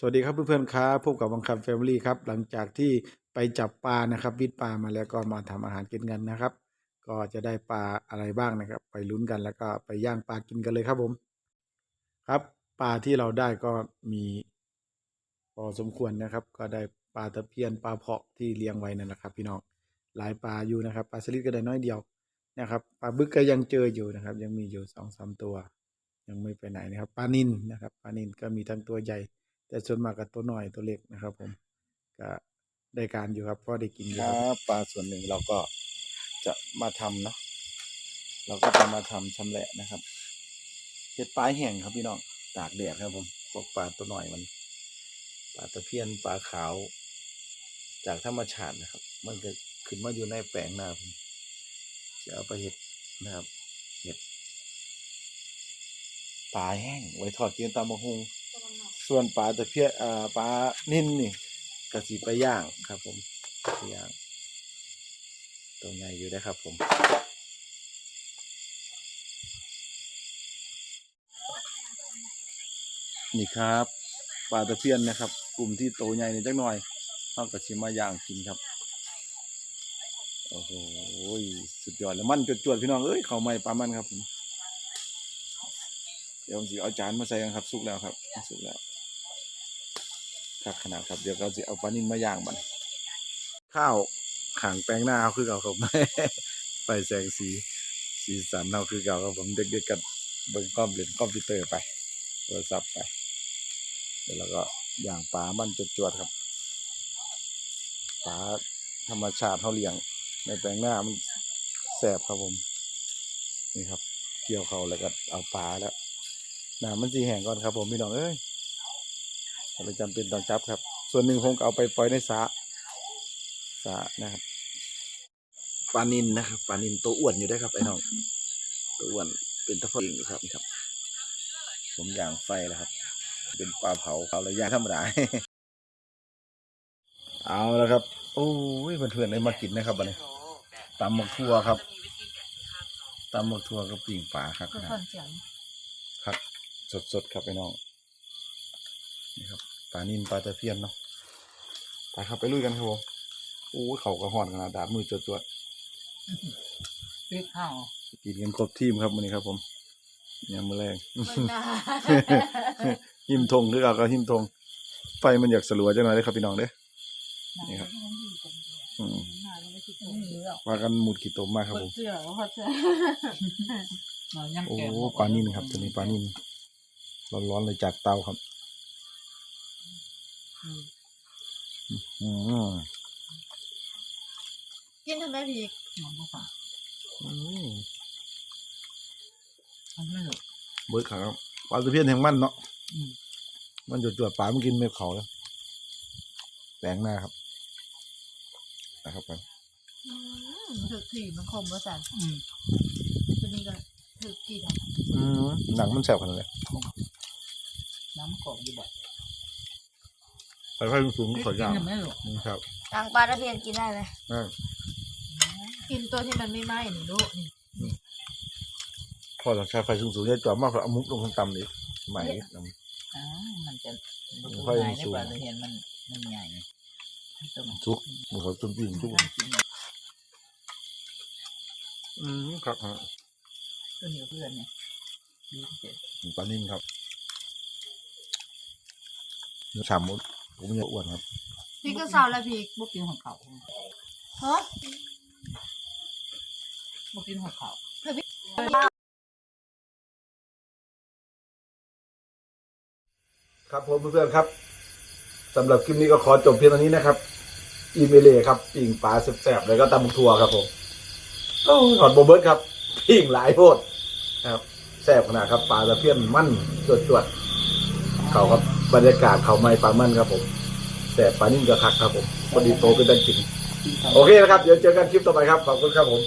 สวัสดีครับเพื่อนๆครับพบกับบังคับแฟมิลี่ครับ หลังจากที่ไปจับปลานะครับ วิดปลามาแล้วก็มาทำอาหารกินกันนะครับ ก็จะได้ปลาอะไรบ้างนะครับ ไปลุ้นกันแล้วก็ไปย่างปลากินกันเลยครับผม ครับปลาที่เราได้ก็มีพอสมควรนะครับ ก็ได้ปลาตะเพียนปลาเพาะที่เลี้ยงไว้นั่นแหละครับ พี่น้องหลายปลาอยู่นะครับปลาสลิดก็ได้น้อยเดียวนะครับปลาบึกก็ยังเจออยู่นะครับ ยังมีอยู่สองสามตัว ยังไม่ไปไหนนะครับปลานินนะครับปลานินก็มีทั้งตัวใหญ่ แต่ส่วนมากกับตัวน้อยตัวเล็กนะครับ ผมก็ได้การอยู่ครับพราะได้กินอยู่คครัรับปลาส่วนหนึ่งเราก็จะมาทำเนาะเราก็จะมาทำชำแหละนะครับเห็ดปลายแห้งครับพี่น้องตากแดดครับผมพวกปลาตัวหน่อยมันปลาตะเพียนปลาขาว จากธรรมชาตินะครับ มันก็ขึ้นมาอยู่ในแปลงนาผมจะเอาไปเห็ดนะครับเห็ดปลาแห้งไว้ทอดกินตามมะฮุง ส่วนปลาตะเพียอ่าปลานิ่นนี่ก็สิไปย่างครับ ผมไปย่างตัวใหญ่อยู่ได้ครับผมนี่ครับปลาตะเพียนนะครับ กลุ่มที่โตใหญ่ในจักหน่อยเขาก็สิมาย่างกินครับโอ้โหสุดยอดแล้วมันจวดๆพี่น้องเอ้ยเขาวใหม่ปลามันครับผมเดี๋ยวผมสิเอาจานมาใส่กันครับ สุกแล้วครับ สุกแล้ว ครับขนาดครับเดี๋ยวเราจะเอาปลานิ่นมาย่างมันข้าวขางแปลงหน้าเอาคือเก่าครับไปแสงสีสีสันเอาคือเก่าครับผมเด็กๆกันเบิ่งกล้องเล่นคอมพิวเตอร์ไปโทรศัพท์ไปเดี๋ยวเราก็ย่างปลามันจวดๆครับปลาธรรมชาติเขาเลี้ยง ในแปลงหน้ามันแสบครับผมนี่ครับ เกี่ยวเขาแล้วก็เอาปลาแล้วน้ำมันสีแห้งก่อนครับผมพี่น้องเอ้ย เราจำเป็นต้องจับครับ ส่วนหนึ่งผมก็เอาไปปล่อยในสระสระนะครับปลานินนะครับปลานินตัวอ้วนอยู่ได้อครับไอ้น้องตัวอ้วนเป็นตะพงอยู่ครับนี่ครับ ผมย่างไฟแล้วครับ เป็นปลาเผาเขาเลยย่างธรรมดาเอาแล้วครับ โอ้ยเพื่อนๆได้มากินนะครับบันนี้ตำหมกทั่วครับตำหมกทั่วกับปิ่งปลาครับคือนะคนเสียงครับสดๆครับไอ้น้อง นี่ครับปลานินปลาตะเพียนเนาะไปครับไปลุยกันครับผมโอ้ยเขากระหอนขนาดดาบมือจวดพริกข้าวๆกินกันครบทีมครับวันนี้ครับ ผมยำมะแรงไม่น่าหิมทงคือเอาก็หิมทง ไฟมันอยากสลัวจังหน่อยเลยครับพี่น้องเด้อนี่ครับอืมไม่หรอกว่ากันหมุดขีดตมมากครับผมเสื้อเขาเสื้อหน่อยย่างโอ้แกงปลานินครับตัวนี้ปลานินร้อนๆเลยจากเตาครับ อืมอืมกินทำไมพริกหอมมากกว่าอืมมันไม่หรอกเบิร์ดครับปลาตะเพียนแห่งมันเนาะอืมมันจวดๆปลามันกินไม่เขาแล้วแปลงหน้าครับนะครับไปอืมถึกถี่มันคมว่าจันอืมตัวนี้ก็ถึกกี่ดอกอืมหนังมันแสบขนาดไหนน้ำกรอบอยู่บ่อย ไฟไฟสูงๆขอยาวกินทำไมหรอกนี่ครับกลางปลาตะเพียนกินได้ไหมอ่ากินตัวที่มันไม่ไหม้นี่ลูกนี่พอหลังใช้ไฟสูงๆเนี่ยจอดมากกว่าเอามุกลงทางต่ำนี่ใหม่น้ำ อ้าวมันจะค่อยใหญ่สูงกว่าเราเห็นมันมันใหญ่มันต้องทุกมันเขาจุ่มปิ้งทุกกินอืมครับฮะตัวเหนียวเพื่อนเนี่ยดีที่สุดปลานิ่นครับเนื้อฉ่ำมุด ผมอยากอ้วนครับพริกกระเซาและพริกบกินของเขาฮะบกินของเขาครับผมเพื่อนๆครับสำหรับคลิปนี้ก็ขอจบเพียงเท่านี้นะครับ อีเมเล่ครับปิ้งปลาแซ่บๆแล้วก็ตำบักทัวครับผมโอ้ถอดโบเบิร์ตครับปิ้งหลายโพดครับแซ่บขนาดครับปลาตะเพียนมั่นจวดๆเขาครับ บรรยากาศเขาไม่ปลามั่นครับผมแซ่บปลานิ่งกระคักครับผมพอดีโตก็ได้กิน โอเคนะครับ เดี๋ยวเจอกันคลิปต่อไปครับ ขอบคุณครับผม